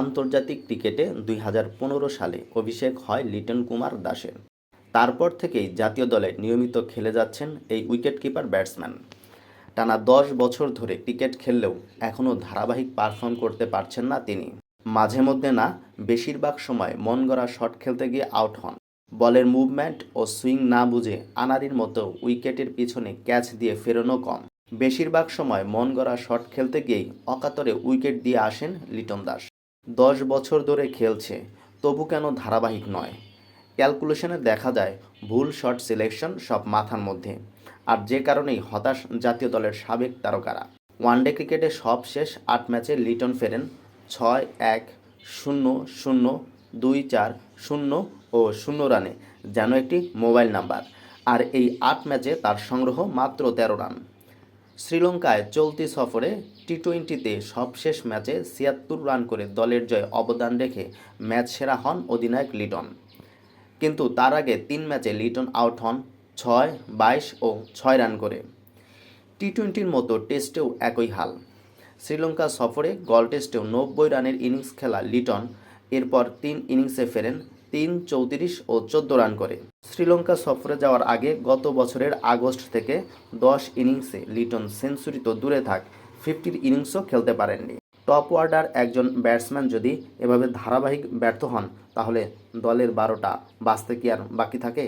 আন্তর্জাতিক ক্রিকেটে দুই হাজার পনেরো সালে অভিষেক হয় লিটন কুমার দাসের। তারপর থেকেই জাতীয় দলে নিয়মিত খেলে যাচ্ছেন এই উইকেটকিপার ব্যাটসম্যান। টানা দশ বছর ধরে ক্রিকেট খেললেও এখনও ধারাবাহিক পারফর্ম করতে পারছেন না তিনি। মাঝে মধ্যে না, বেশিরভাগ সময় মন গড়া শট খেলতে গিয়ে আউট হন। বলের মুভমেন্ট ও সুইং না বুঝে আনারির মতো উইকেটের পিছনে ক্যাচ দিয়ে ফেরানো কম। বেশিরভাগ সময় মন গড়া শট খেলতে গিয়েই অকাতরে উইকেট দিয়ে আসেন লিটন দাস। দশ বছর ধরে খেলছে, তবু কেন ধারাবাহিক নয়? ক্যালকুলেশনে দেখা যায়, ভুল শট সিলেকশন সব মাথার মধ্যে। আর যে কারণেই হতাশ জাতীয় দলের সাবেক তারকারা। ওয়ানডে ক্রিকেটে সব শেষ আট ম্যাচে লিটন ফেরেন ছয়, এক, শূন্য শূন্য, দুই, চার, শূন্য ও শূন্য রানে, যেন একটি মোবাইল নাম্বার। আর এই আট ম্যাচে তার সংগ্রহ মাত্র তেরো রান। শ্রীলঙ্কায় চলতি সফরে টি টোয়েন্টিতে সবশেষ ম্যাচে ছিয়াত্তর রান করে দলের জয়ে অবদান রেখে ম্যাচ সেরা হন অধিনায়ক লিটন। কিন্তু তার আগে তিন ম্যাচে লিটন আউট হন ছয়, বাইশ ও ছয় রান করে। টি টোয়েন্টির মতো টেস্টেও একই হাল। শ্রীলঙ্কা সফরে গল টেস্টেও নব্বই রানের ইনিংস খেলা লিটন, এরপর তিন ইনিংসে ফেরেন তিন, চৌত্রিশ ও চোদ্দ রান করে। শ্রীলঙ্কা সফরে যাওয়ার আগে গত বছরের আগস্ট থেকে দশ ইনিংসে লিটন সেঞ্চুরি তো দূরে থাক, ফিফটির ইনিংসও খেলতে পারেননি। টপ অর্ডার একজন ব্যাটসম্যান যদি এভাবে ধারাবাহিক ব্যর্থ হন, তাহলে দলের বারোটা বাঁচতে কি আর বাকি থাকে?